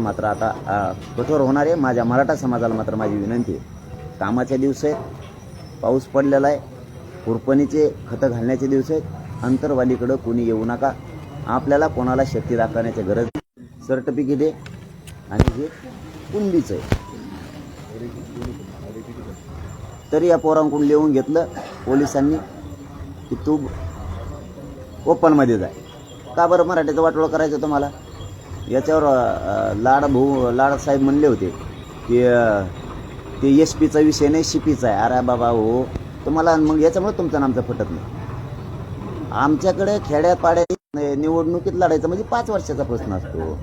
मात्र आता कठोर होणार आहे. माझ्या मराठा समाजाला मात्र माझी विनंती आहे. कामाचे दिवस आहेत पाऊस पडलेला आहे कुरपणीचे खतं घालण्याचे दिवस आहेत. अंतरवालीकडं कोणी येऊ नका. आपल्याला कोणाला शक्ती दाखवण्याची गरज नाही. सर्टिफिकेट आहे आणि हे कुंडीचं आहे. तरी या पोरांकडून लिहून घेतलं पोलिसांनी की तू ओपनमध्ये जाय का बरं मराठीचं वाटोळं करायचं तुम्हाला? याच्यावर लाड भाऊ लाडसाहेब म्हणले होते की ते एस पीचा विषय नाही शिपीचा आहे. अरे बाबा हो. तुम्हाला मग याच्यामुळे तुमचं नामचं फटत नाही. आमच्याकडे खेड्यापाड्यात निवडणुकीत लढायचं म्हणजे पाच वर्षाचा प्रश्न असतो.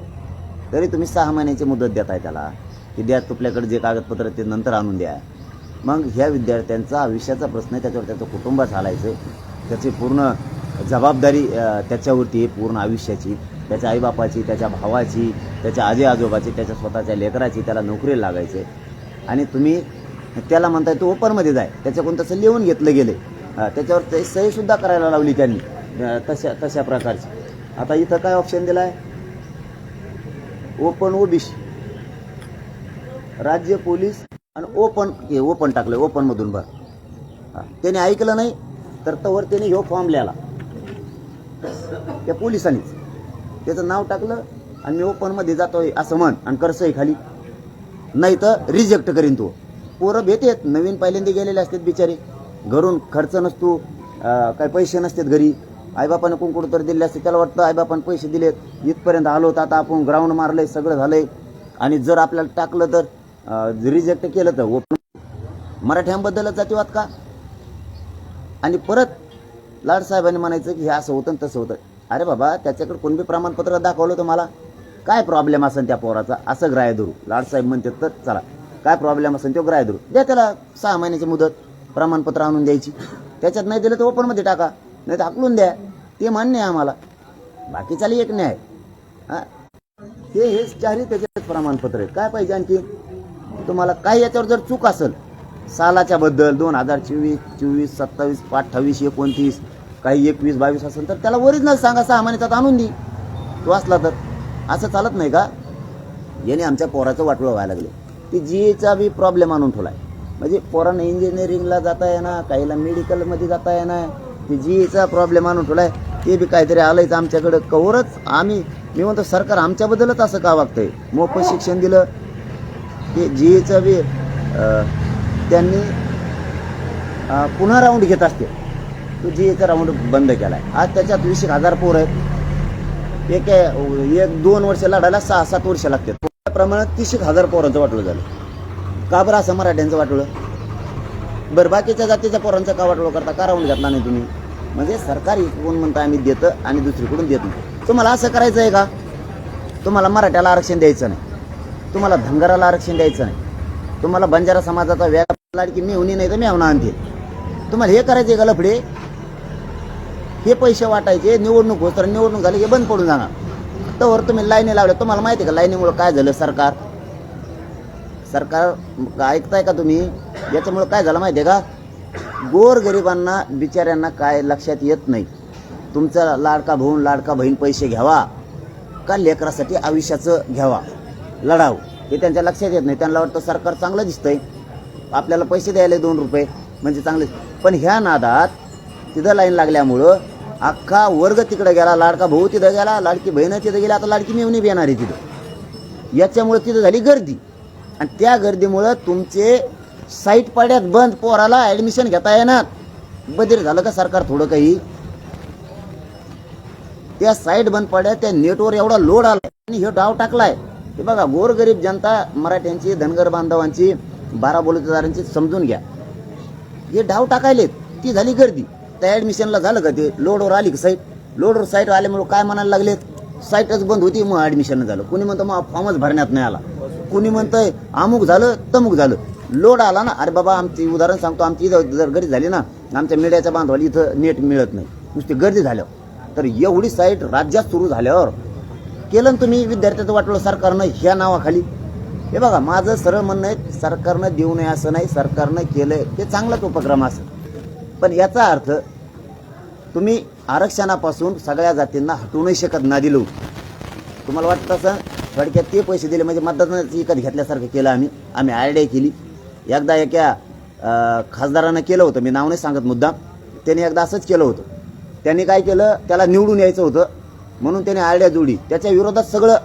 तरी तुम्ही सहा महिन्याची मुदत देताय त्याला की द्या तुपल्याकडे जे कागदपत्र ते नंतर आणून द्या. मग ह्या विद्यार्थ्यांचा आयुष्याचा प्रश्न आहे त्याच्यावर त्याचं कुटुंब चालायचं. त्याची पूर्ण जबाबदारी त्याच्यावरती आहे पूर्ण आयुष्याची. त्याच्या आईबापाची त्याच्या भावाची त्याच्या आजी आजोबाची त्याच्या स्वतःच्या लेकराची त्याला नोकरीला लागायचे. आणि तुम्ही त्याला म्हणताय तू ओपरमध्ये जाय. त्याच्याकडून तसं लिहून घेतलं गेले. त्याच्यावर ते सहीसुद्धा करायला लावली त्यांनी. तशा तशा प्रकारची. आता इथं काय ऑप्शन दिला आहे ओपन ओबीसी राज्य पोलीस आणि ओपन हे ओपन टाकलं ओपनमधून भर त्याने ऐकलं नाही तर तवर त्याने ह्यो फॉर्म लिहिला. त्या पोलिसांनीच. त्याचं नाव टाकलं आणि मी ओपनमध्ये जातोय असं म्हण आणि करसंय खाली. नाही तर रिजेक्ट करीन तो. पोरं भेटेत नवीन पहिल्यांदा गेलेले असतात बिचारे. घरून खर्च नसतो. काही पैसे नसतात घरी. आईबापानं कोण कुठं तर दिले असते त्याला वाटतं आईबापानं पैसे दिलेत. इथपर्यंत आलो तर आता आपण ग्राउंड मारलंय सगळं झालंय. आणि जर आपल्याला टाकलं तर रिजेक्ट केलं तर ओपन मराठ्यांबद्दलच जातीवाद का? आणि परत लाडसाहेबांनी म्हणायचं की हे असं होतं आणि तसं होतं. अरे बाबा त्याच्याकडे कोणबी प्रमाणपत्र दाखवलं तर मला काय प्रॉब्लेम असेल त्या पोराचा? असं ग्राह्य धरू. लाडसाहेब म्हणतात तर चला. काय प्रॉब्लेम असेल तो ग्राह्य धरू. द्या त्याला सहा महिन्याची मुदत प्रमाणपत्र आणून द्यायची. त्याच्यात नाही दिलं तर ओपनमध्ये टाका. नाही तर आकलून द्या. ते मान्य आहे आम्हाला. बाकीच्याला एक न्याय. हा? हे हेच चारही त्याच्यात प्रमाणपत्र आहे काय पाहिजे आणखी? तुम्हाला काही याच्यावर जर चूक असेल सालाच्या बद्दल दोन हजार चोवीस चोवीस सत्तावीस अठ्ठावीस एकोणतीस काही एकवीस बावीस असेल तर त्याला ओरिजिनल सांगा सहा महिन्यात आणून दे. तो असला तर. असं चालत नाही का? याने आमच्या पोराचं वाटलं व्हायला लागले. ती जीएचा बी प्रॉब्लेम आणून ठेवलाय. म्हणजे पोरांना इंजिनिअरिंगला जाता येणार काहीला मेडिकलमध्ये जाता येणार ते जीएचा प्रॉब्लेम आणून ठेवलाय. ते बी काहीतरी आलंयच आमच्याकडं. कवरच आम्ही मी म्हणतो सरकार आमच्याबद्दलच असं का वागतंय? मोफत शिक्षण दिलं. ते जीएचं बी त्यांनी पुन्हा राऊंड घेत असते. तो एक राऊंड बंद केलाय. आज त्याच्यात वीस एक हजार पोर आहेत. एक एक दोन वर्ष लढायला सहा सात वर्ष लागतात. त्या प्रमाणात तीस एक हजार पोरांचं वाटलं झालं. का बरं असं मराठ्यांचं वाटलं? बरं बाकीच्या जातीच्या पोरांचं का वाटलं करता? का राऊंड घेतला नाही तुम्ही? म्हणजे सरकार कोण म्हणता आम्ही देतं आणि दुसरीकडून देत नाही. तुम्हाला असं करायचं आहे का? तुम्हाला मराठ्याला आरक्षण द्यायचं नाही. तुम्हाला धनगराला आरक्षण द्यायचं नाही. तुम्हाला बंजारा समाजाचा व्याप लाडकी होणी नाही तर मी आणते तुम्हाला हे करायचे का लफडे? हे पैसे वाटायचे निवडणूक होत तर निवडणूक झाली की बंद पडून जाणार. तर तुम्ही लाईनी लावल्या. तुम्हाला माहिती आहे का लाईनीमुळे काय झालं सरकार? सरकार ऐकताय का तुम्ही? याच्यामुळे काय झालं माहिती आहे का? गोरगरिबांना बिचाऱ्यांना काय लक्षात येत नाही. तुमचा लाडका भाऊन लाडका बहीण पैसे घ्यावा का लेकरासाठी आयुष्याचं घ्यावा? लढाव. हे त्यांच्या लक्षात येत नाही. त्यांना वाटतं सरकार चांगलं दिसतंय. आपल्याला पैसे द्यायला दोन रुपये म्हणजे चांगले. पण ह्या नादात तिथं लाईन लागल्यामुळं अख्खा वर्ग तिकडे गेला लाडका भाऊ तिथं गेला लाडकी बहीण तिथं गेली आता लाडकी मेवणी बी येणार आहे तिथं. याच्यामुळं तिथं झाली गर्दी. आणि त्या गर्दीमुळं तुमचे साईट पाड्यात बंद पोराला ॲडमिशन घेता येणार. बदल झालं का सरकार थोडं काही? त्या साईट बंद पडल्या त्या नेटवर एवढा लोड आला आणि हे डाव टाकलाय. हे बघा गोरगरीब जनता मराठ्यांची धनगर बांधवांची बारा बोलतेदारांची समजून घ्या. हे डाव टाकायलेत. ती झाली गर्दी. त्या ऍडमिशनला झालं का ते? लोडवर आली का साईट लोडवर साईट आल्यामुळे काय म्हणायला लागलेत? साईटच बंद होती मग ऍडमिशन झालं. कुणी म्हणतं मग फॉर्मच भरण्यात नाही आला. कुणी म्हणतंय अमुक झालं तमुक झालं. लोड आला ना अरे बाबा आमची उदाहरण सांगतो आमची इथं जर गर्दी झाली ना आमच्या मीडियाच्या बांधवाला इथं नेट मिळत नाही. नुसती गर्दी झाल्यावर. तर एवढी साईट राज्यात सुरू झाल्यावर केलं ना तुम्ही विद्यार्थ्याचं वाटलं सरकारनं ह्या नावाखाली. हे बघा माझं सरळ म्हणणं आहे सरकारनं देऊ नये असं नाही सरकारनं केलं ते चांगलाच उपक्रम असेल. पण याचा अर्थ तुम्ही आरक्षणापासून सगळ्या जातींना हटवू नाही शकत ना दिलो. तुम्हाला वाटतं असं? थोडक्यात ते पैसे दिले म्हणजे मतदानाची विकत घेतल्यासारखं केलं आम्ही. आम्ही आयडिया केली. एकदा एका खासदारानं केलं होतं मी नाव नाही सांगत मुद्दाम. त्याने एकदा असंच केलं होतं. त्यांनी काय केलं? त्याला निवडून यायचं होतं. म्हणून त्याने आयडिया जोडी त्याच्या विरोधात सगळं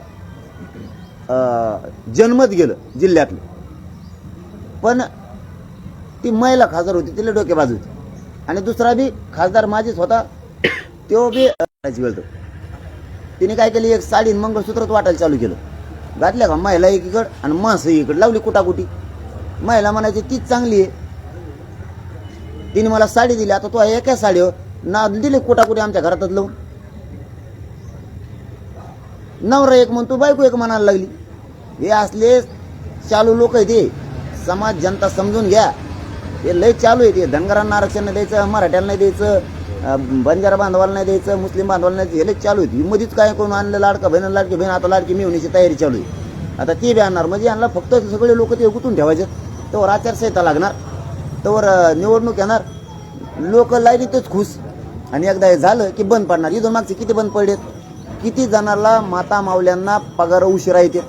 जन्मत गेलं जिल्ह्यातलं. पण ती महिला खासदार होती तिला डोकेबाज होती. आणि दुसरा बी खासदार माझीच होता तो बी वेळ तो. तिने काय केली एक साडी आणि मंगळसूत्रच वाटायला चालू केलं. घातल्या का महिला एकीकडं आणि माणसं एकीकडे लावली कुटाकुटी. महिला म्हणायची तीच चांगली आहे. तिने मला साडी दिली आता तो एका साडीवर ना दिली कुटाकुटी आमच्या घरातच लावून. नवरा एक म्हणतो बायको एक म्हणायला लागली. हे असले चालू लोक आहे ते समाज जनता समजून घ्या. हे लय चालू आहे ते. धनगरांना आरक्षण नाही द्यायचं मराठ्याला नाही द्यायचं बंजारा बांधवाला नाही द्यायचं मुस्लिम बांधवाला नाही द्यायचं हे लय चालू आहे. मध्येच काय करून आणलं लाडका बहिण लाडकी बहीण आता लाडकी मिळवण्याची तयारी चालू आहे. आता ते बी आणणार. म्हणजे यांना फक्त सगळे लोक ते गुतून ठेवायचे. तोवर आचारसंहिता लागणार. तोवर निवडणूक येणार. लोक लाईनीतच खुश. आणि एकदा हे झालं की बंद पडणार. इथून मागचे किती बंद पडलेत? किती जणांना माता मावल्यांना पगार उशिरा येते?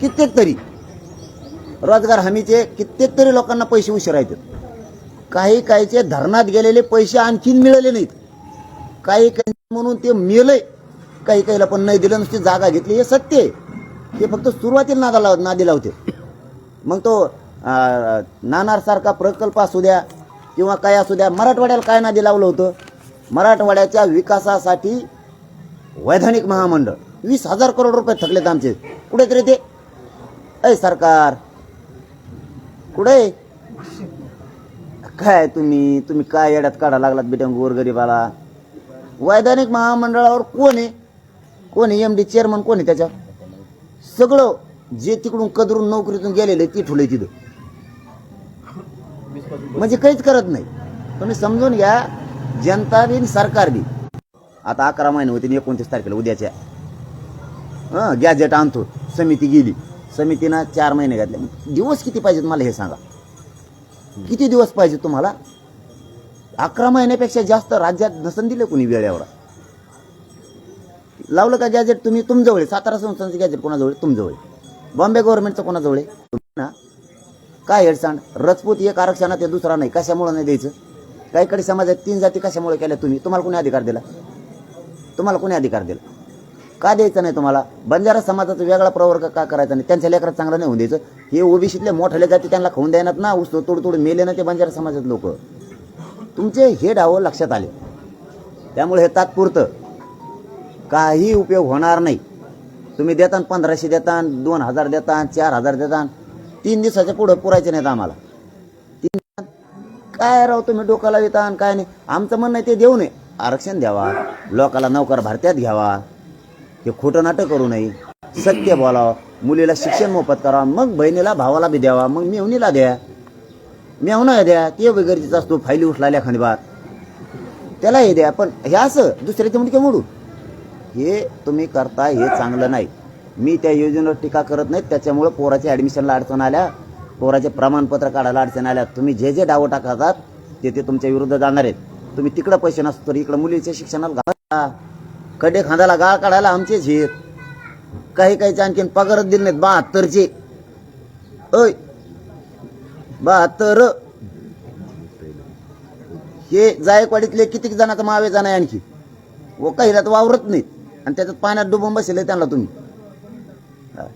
कित्येक तरी. रोजगार हमीचे कित्येक तरी लोकांना पैसे उशिरा येतात. काही काहीचे धरणात गेलेले पैसे आणखीन मिळाले नाहीत. काही काही म्हणून ते मिळलंय. काही काहीला पण नाही दिलं नुसती जागा घेतली. हे सत्य आहे. ते फक्त सुरुवातीला नादा लाव नादी लावते. मग तो नाणारसारखा नानारसारखा प्रकल्प असू द्या किंवा काय असू द्या मराठवाड्याला काय नादी लावलं होतं? मराठवाड्याच्या विकासासाठी वैधानिक महामंडळ वीस हजार करोड रुपये थकलेत आमचे. कुठेतरी ते ऐ सरकार कुठे? काय तुम्ही तुम्ही काय येड्यात काढा लागलात बेटा गोरगरीबाला वैधानिक महामंडळावर कोण आहे? कोण आहे? एम डी चेअरमन कोण आहे त्याच्या सगळं जे तिकडून कदरून नोकरीतून गेलेले ती ठुले तिथं. म्हणजे काहीच करत नाही. तुम्ही समजून घ्या जनता बी आणि सरकार बी. आता अकरा महिने होते एकोणतीस तारखेला उद्याच्या. हां गॅजेट आणतो समिती गेली. समितीनं चार महिने घातले. दिवस किती पाहिजेत मला हे सांगा. किती दिवस पाहिजे तुम्हाला? अकरा महिन्यापेक्षा जास्त राज्यात नसन दिले कोणी वेळेवर. लावलं का गॅजेट तुम्ही? तुमजवळ आहे. सातारा संस्थांचं गॅजेट कोणाजवळ तुमजवळ आहे. बॉम्बे गव्हर्नमेंटचं कोणाजवळ आहे? तुम्ही ना. काय हेडसांड रजपूत एक आरक्षणात आहे दुसरा नाही. कशामुळे नाही द्यायचं? काहीकडे समाजात तीन जाती कशामुळे केल्या तुम्ही? तुम्हाला कोणी अधिकार दिला? तुम्हाला कोणी अधिकार दिला? का द्यायचं नाही तुम्हाला? बंजारा समाजाचा वेगळा प्रवर्ग का करायचा नाही? त्यांच्या लेकरात चांगलं नाही होऊन द्यायचं. हे ओबीसीतले मोठ्याले जाती त्यांना खाऊन द्यायनात ना? उस तोड तोड मेले ना ते बंजारा समाजात लोक. तुमचे हे डावं लक्षात आले. त्यामुळे हे तात्पुरतं. काही उपयोग होणार नाही. तुम्ही देतान पंधराशे देतान दोन हजार देतान चार हजार देतान तीन दिवसाच्या पुढं पुरायचे नाहीत आम्हाला. तीन काय राव तुम्ही डोक्याला येतान काय नाही? आमचं म्हणणं आहे ते देऊ नये. आरक्षण द्यावा. लोकाला नौकर भारत्यात घ्यावा. हे खोटं नाटक करू नये. सत्य बोलावं. मुलीला शिक्षण मोफत करावं. मग बहिणीला भावाला बी द्यावा. मग मेवणीला द्या. मेवणा द्या. ते बी असतो. फायली उठलाल्या खंडबार त्याला हे द्या. पण हे असं दुसऱ्याचे मुंडके मोडू? हे तुम्ही करता हे चांगलं नाही. मी त्या योजनेवर टीका करत नाही. त्याच्यामुळं पोराच्या ॲडमिशनला अडचण आल्या. पोराचे प्रमाणपत्र काढायला अडचण आल्या. तुम्ही जे जे डावं टाकतात ते ते तुमच्या विरुद्ध जाणार आहेत. तुम्ही तिकडं पैसे नसतो तर इकडं मुलीच्या शिक्षणाला घाला खडे खांद्याला गाळ काढायला आमचेच आहेत काही काहीचे आणखीन पगारच दिले नाहीत बहात्तरचे. अय बहात्तर. हे जायकवाडीतले किती जणांचा मावे जाण आहे आणखी? व काही तर वावरत नाहीत. आणि त्याच्यात पाण्यात डुबून बसले त्यांना तुम्ही.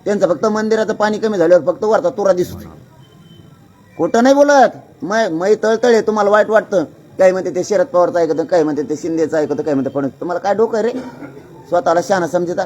त्यांचं फक्त मंदिराचं पाणी कमी झाल्यावर फक्त वरचा तुरा दिसतो खोटं नाही बोलत. मै मै तळतळे तुम्हाला वाईट वाटतं. काही म्हणते ते शरद पवारचं ऐकतं काही म्हणते ते शिंदेचं ऐकतं काही म्हणते पण तुम्हाला काय डोकं रे? स्वतःला शहाणा समजता.